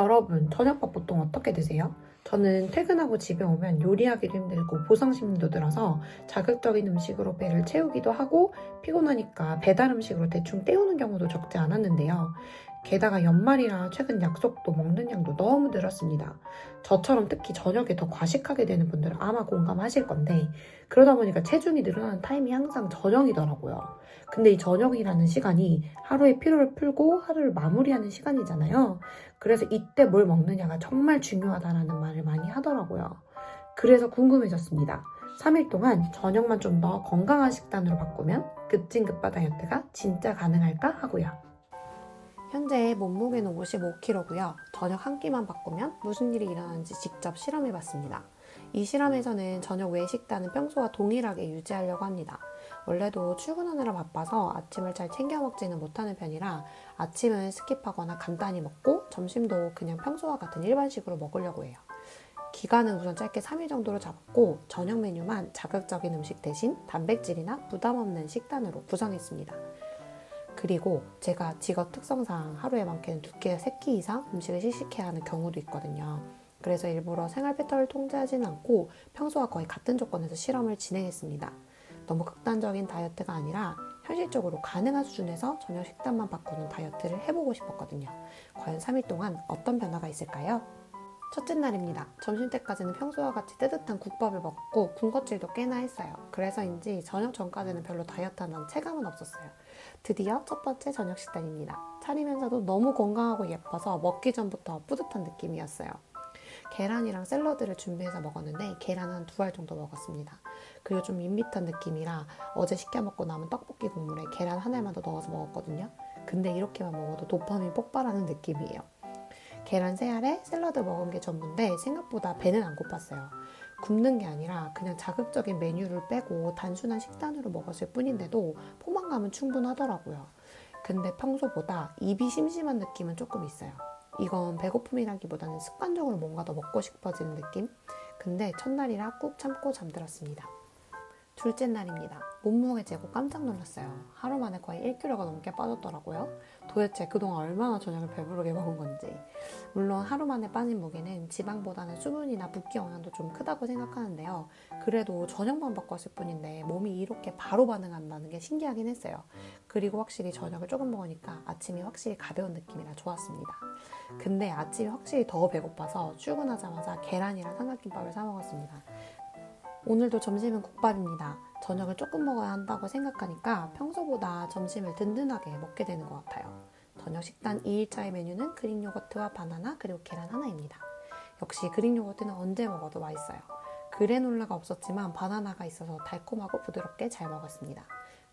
여러분, 저녁밥 보통 어떻게 드세요? 저는 퇴근하고 집에 오면 요리하기도 힘들고 보상심리도 들어서 자극적인 음식으로 배를 채우기도 하고 피곤하니까 배달 음식으로 대충 때우는 경우도 적지 않았는데요. 게다가 연말이라 최근 약속도 먹는 양도 너무 늘었습니다. 저처럼 특히 저녁에 더 과식하게 되는 분들은 아마 공감하실 건데 그러다 보니까 체중이 늘어나는 타임이 항상 저녁이더라고요. 근데 이 저녁이라는 시간이 하루의 피로를 풀고 하루를 마무리하는 시간이잖아요. 그래서 이때 뭘 먹느냐가 정말 중요하다라는 말을 많이 하더라고요. 그래서 궁금해졌습니다. 3일 동안 저녁만 좀 더 건강한 식단으로 바꾸면 급진급바 다이어트가 진짜 가능할까 하고요. 현재 몸무게는 55kg고요. 저녁 한 끼만 바꾸면 무슨 일이 일어나는지 직접 실험해봤습니다. 이 실험에서는 저녁 외 식단은 평소와 동일하게 유지하려고 합니다. 원래도 출근하느라 바빠서 아침을 잘 챙겨 먹지는 못하는 편이라 아침은 스킵하거나 간단히 먹고 점심도 그냥 평소와 같은 일반식으로 먹으려고 해요. 기간은 우선 짧게 3일 정도로 잡았고 저녁 메뉴만 자극적인 음식 대신 단백질이나 부담 없는 식단으로 구성했습니다. 그리고 제가 직업 특성상 하루에 많게는 두 끼, 세끼 이상 음식을 시식해야 하는 경우도 있거든요. 그래서 일부러 생활 패턴을 통제하지는 않고 평소와 거의 같은 조건에서 실험을 진행했습니다. 너무 극단적인 다이어트가 아니라 현실적으로 가능한 수준에서 저녁 식단만 바꾸는 다이어트를 해보고 싶었거든요. 과연 3일 동안 어떤 변화가 있을까요? 첫째 날입니다. 점심 때까지는 평소와 같이 뜨뜻한 국밥을 먹었고 군것질도 꽤나 했어요. 그래서인지 저녁 전까지는 별로 다이어트하는 체감은 없었어요. 드디어 첫 번째 저녁 식단입니다. 차리면서도 너무 건강하고 예뻐서 먹기 전부터 뿌듯한 느낌이었어요. 계란이랑 샐러드를 준비해서 먹었는데 계란 한 두 알 정도 먹었습니다. 그리고 좀 밋밋한 느낌이라 어제 시켜 먹고 남은 떡볶이 국물에 계란 한 알만 더 넣어서 먹었거든요. 근데 이렇게만 먹어도 도파민 폭발하는 느낌이에요. 계란 세 알에 샐러드 먹은 게 전부인데 생각보다 배는 안 고팠어요. 굶는 게 아니라 그냥 자극적인 메뉴를 빼고 단순한 식단으로 먹었을 뿐인데도 포만감은 충분하더라고요. 근데 평소보다 입이 심심한 느낌은 조금 있어요. 이건 배고픔이라기보다는 습관적으로 뭔가 더 먹고 싶어지는 느낌? 근데 첫날이라 꾹 참고 잠들었습니다. 둘째 날입니다. 몸무게 재고 깜짝 놀랐어요. 하루 만에 거의 1kg가 넘게 빠졌더라고요. 도대체 그동안 얼마나 저녁을 배부르게 먹은 건지. 물론 하루 만에 빠진 무게는 지방보다는 수분이나 붓기 영향도 좀 크다고 생각하는데요. 그래도 저녁만 바꿨을 뿐인데 몸이 이렇게 바로 반응한다는 게 신기하긴 했어요. 그리고 확실히 저녁을 조금 먹으니까 아침이 확실히 가벼운 느낌이라 좋았습니다. 근데 아침이 확실히 더 배고파서 출근하자마자 계란이랑 삼각김밥을 사 먹었습니다. 오늘도 점심은 국밥입니다. 저녁을 조금 먹어야 한다고 생각하니까 평소보다 점심을 든든하게 먹게 되는 것 같아요. 저녁 식단 2일차의 메뉴는 그릭 요거트와 바나나 그리고 계란 하나입니다. 역시 그릭 요거트는 언제 먹어도 맛있어요. 그래놀라가 없었지만 바나나가 있어서 달콤하고 부드럽게 잘 먹었습니다.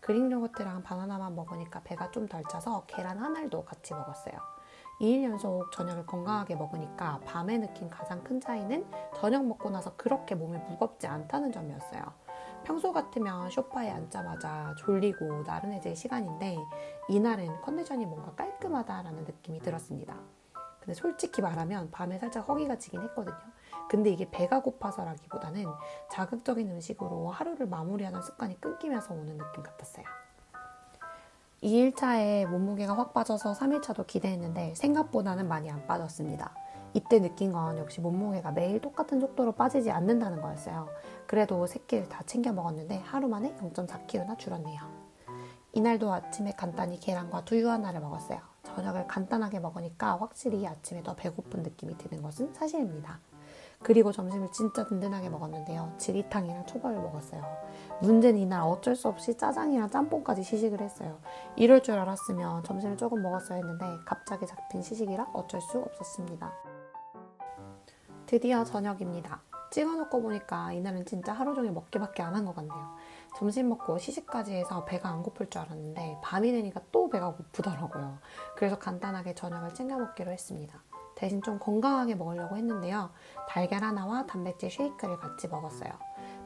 그릭 요거트랑 바나나만 먹으니까 배가 좀 덜 차서 계란 한 알도 같이 먹었어요. 2일 연속 저녁을 건강하게 먹으니까 밤에 느낀 가장 큰 차이는 저녁 먹고 나서 그렇게 몸이 무겁지 않다는 점이었어요. 평소 같으면 소파에 앉자마자 졸리고 나른해질 시간인데 이날은 컨디션이 뭔가 깔끔하다라는 느낌이 들었습니다. 근데 솔직히 말하면 밤에 살짝 허기가 지긴 했거든요. 근데 이게 배가 고파서라기보다는 자극적인 음식으로 하루를 마무리하는 습관이 끊기면서 오는 느낌 같았어요. 2일차에 몸무게가 확 빠져서 3일차도 기대했는데 생각보다는 많이 안 빠졌습니다. 이때 느낀 건 역시 몸무게가 매일 똑같은 속도로 빠지지 않는다는 거였어요. 그래도 새끼를 다 챙겨 먹었는데 하루 만에 0.4kg나 줄었네요. 이날도 아침에 간단히 계란과 두유 하나를 먹었어요. 저녁을 간단하게 먹으니까 확실히 아침에 더 배고픈 느낌이 드는 것은 사실입니다. 그리고 점심을 진짜 든든하게 먹었는데요. 지리탕이랑 초밥을 먹었어요. 문제는 이날 어쩔 수 없이 짜장이랑 짬뽕까지 시식을 했어요. 이럴 줄 알았으면 점심을 조금 먹었어야 했는데 갑자기 잡힌 시식이라 어쩔 수 없었습니다. 드디어 저녁입니다. 찍어놓고 보니까 이날은 진짜 하루 종일 먹기밖에 안 한 것 같네요. 점심 먹고 시식까지 해서 배가 안 고플 줄 알았는데 밤이 되니까 또 배가 고프더라고요. 그래서 간단하게 저녁을 챙겨 먹기로 했습니다. 대신 좀 건강하게 먹으려고 했는데요. 달걀 하나와 단백질 쉐이크를 같이 먹었어요.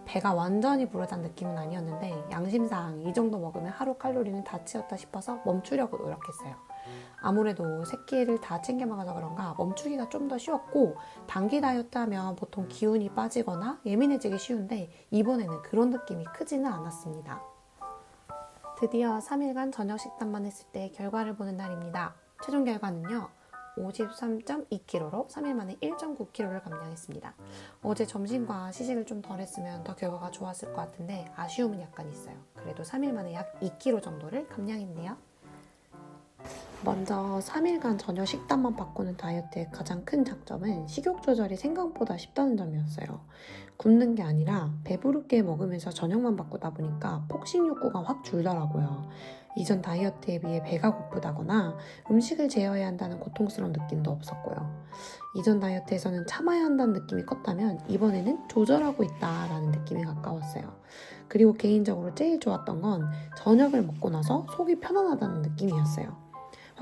배가 완전히 부르다는 느낌은 아니었는데 양심상 이 정도 먹으면 하루 칼로리는 다 채웠다 싶어서 멈추려고 노력했어요. 아무래도 새끼를 다 챙겨 먹어서 그런가 멈추기가 좀 더 쉬웠고 단기 다이어트 하면 보통 기운이 빠지거나 예민해지기 쉬운데 이번에는 그런 느낌이 크지는 않았습니다. 드디어 3일간 저녁 식단만 했을 때 결과를 보는 날입니다. 최종 결과는요. 53.2kg로 3일 만에 1.9kg를 감량했습니다. 어제 점심과 시식을 좀 덜 했으면 더 결과가 좋았을 것 같은데 아쉬움은 약간 있어요. 그래도 3일 만에 약 2kg 정도를 감량했네요. 먼저 3일간 전혀 식단만 바꾸는 다이어트의 가장 큰 장점은 식욕 조절이 생각보다 쉽다는 점이었어요. 굶는 게 아니라 배부르게 먹으면서 저녁만 바꾸다 보니까 폭식 욕구가 확 줄더라고요. 이전 다이어트에 비해 배가 고프다거나 음식을 제어해야 한다는 고통스러운 느낌도 없었고요. 이전 다이어트에서는 참아야 한다는 느낌이 컸다면 이번에는 조절하고 있다라는 느낌이 가까웠어요. 그리고 개인적으로 제일 좋았던 건 저녁을 먹고 나서 속이 편안하다는 느낌이었어요.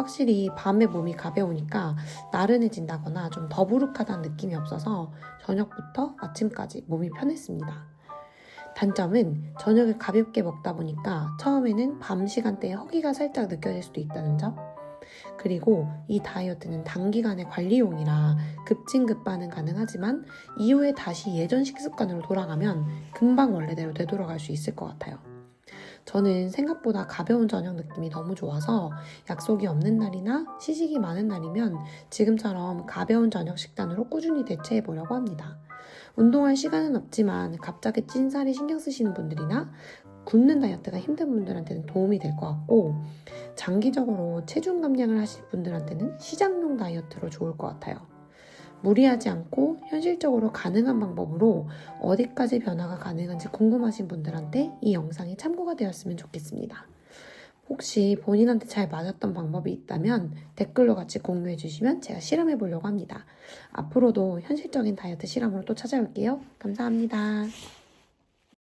확실히 밤에 몸이 가벼우니까 나른해진다거나 좀 더부룩하다는 느낌이 없어서 저녁부터 아침까지 몸이 편했습니다. 단점은 저녁을 가볍게 먹다 보니까 처음에는 밤 시간대에 허기가 살짝 느껴질 수도 있다는 점. 그리고 이 다이어트는 단기간의 관리용이라 급진급반은 가능하지만 이후에 다시 예전 식습관으로 돌아가면 금방 원래대로 되돌아갈 수 있을 것 같아요. 저는 생각보다 가벼운 저녁 느낌이 너무 좋아서 약속이 없는 날이나 시식이 많은 날이면 지금처럼 가벼운 저녁 식단으로 꾸준히 대체해 보려고 합니다. 운동할 시간은 없지만 갑자기 찐살이 신경 쓰시는 분들이나 굶는 다이어트가 힘든 분들한테는 도움이 될 것 같고 장기적으로 체중 감량을 하실 분들한테는 시장용 다이어트로 좋을 것 같아요. 무리하지 않고 현실적으로 가능한 방법으로 어디까지 변화가 가능한지 궁금하신 분들한테 이 영상이 참고가 되었으면 좋겠습니다. 혹시 본인한테 잘 맞았던 방법이 있다면 댓글로 같이 공유해 주시면 제가 실험해 보려고 합니다. 앞으로도 현실적인 다이어트 실험으로 또 찾아올게요. 감사합니다.